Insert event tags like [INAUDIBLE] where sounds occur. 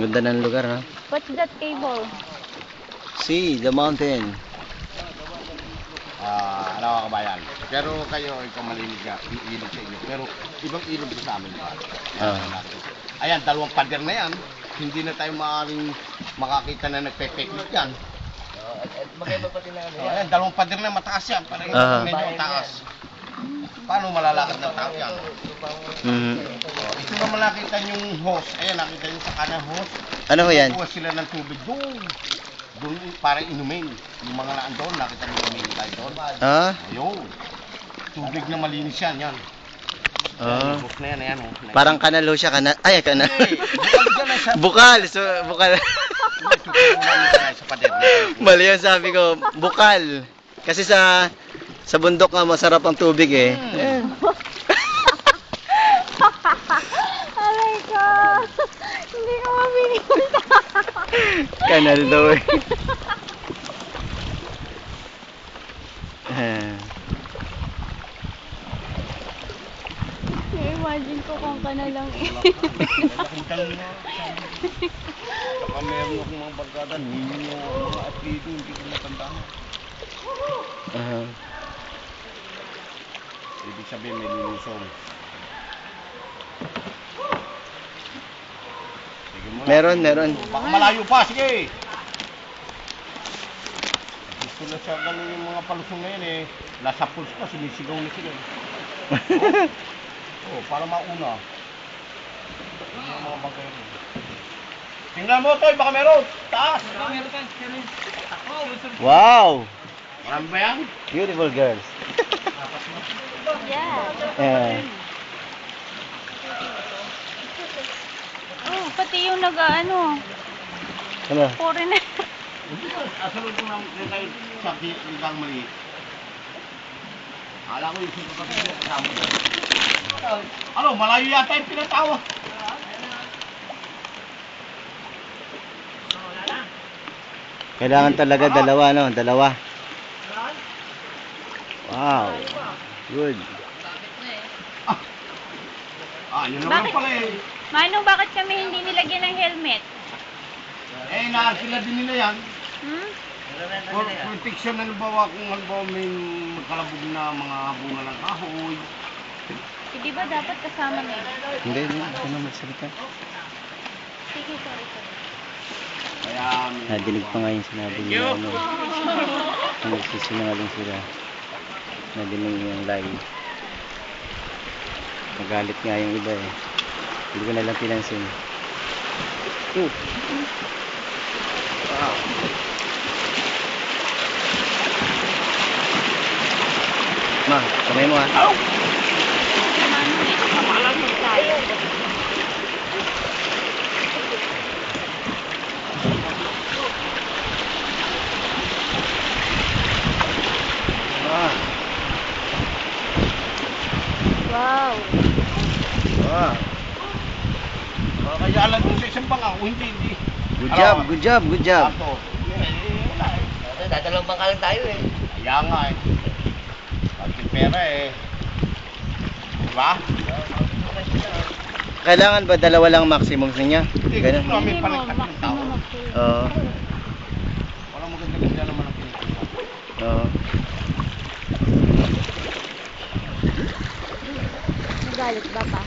Ang Ganda ng lugar, ha? What's that table? See, the mountain. Ah, ano kabayan. Pero kayo, ikaw malinig nga, iilog sa inyo. Pero ibang ilog sa amin. Ba? Ah. Ayan, dalawang pader na yan. Hindi na tayo maaaring makakita na nagpe-picnic yan. Magkaiba pati na ano So, ayan, dalawang pader na mataas yan. Parang Ah. medyo mataas. Paano malalakad ng tao yan? Oh, ito naman nakita yung hose. Ayan, nakita nyo sa kanan hose. Ano ho yan? Kuha sila ng tubig doon. Doon para inumin. Yung mga naan doon, nakita nyo tumingin tayo doon. Ah? Ayun. Tubig na malinis yan, yan. Ah. Yung hose na yan, ayan. Oh. Parang kanal ho siya, kanal. Ay, kanal. Hey, bukal dyan sa... Bukal. So, bukal. Sa pader. Mali yung sabi ko, bukal. Kasi sa sa bundok nga masarap ang tubig eh. Eh. Aray ko! Hindi ko mapinigil. Kanal daw eh. [LAUGHS] Imagine ko kung ka na lang eh. Baka meron akong mga barkada, ninyo, mga atlido, hindi ko matandaan. Ah. Ibig sabihin may lulusong. Sige mo na. Meron, meron. Baka malayo pa, sige! Gusto na siya ganun yung mga palusong ngayon eh. Nasa pulse pa, sinisigaw na sila. eh. [LAUGHS] Oh, para mauna. Yun yung mga bagay rin. Tingnan mo, Toy, baka meron! Taas! Wow! Marami ba yan? Beautiful girls. Yeah. Eh. Oh, pati yung nag-ano, Ano? foreigner. Asalun ko namin kayo kayo sa hanggang maliit. Akala ko yung sunod kasi kasama ko. Ano, malayo yata yung pinatawa. Kailangan talaga dalawa, no? Dalawa. Wow. Good. Ah, yun naman Bakit? pala eh. Mano, bakit kami hindi nilagyan ng helmet? Eh, naarkila din nila yan. Hmm? For protection, halimbawa kung halimbawa may magkalabog na mga bunga ng kahoy. Hindi ba dapat kasama na yun? Hindi, hindi. Ito na magsalita. Sige, sorry, sorry. Kaya may... Nadinig pa nga yung sinabi niya. Ano, [LAUGHS] nagsisinungaling sila. Nadinig yung live. Magalit nga yung iba eh. Hindi ko na lang pinansin. Oh. Wow. Ma, kamay mo ha. Aw! Mano, dito sa malamig tayo. Ah. Wow. Ah. Ah, Kaya alam sa isang banga, o hindi, hindi. Good job, good job, good job. Ato. Eh, wala eh. Dadalawang bangka lang tayo eh. Kaya nga eh. Pati pera eh. Diba? Kailangan ba dalawa lang maximum sa inyo? Hindi, Ganun. gusto namin mo, paligtad ng tao. Oo. Walang maganda-ganda naman ang pinagkuhan. Oo. Nagalit ba pa?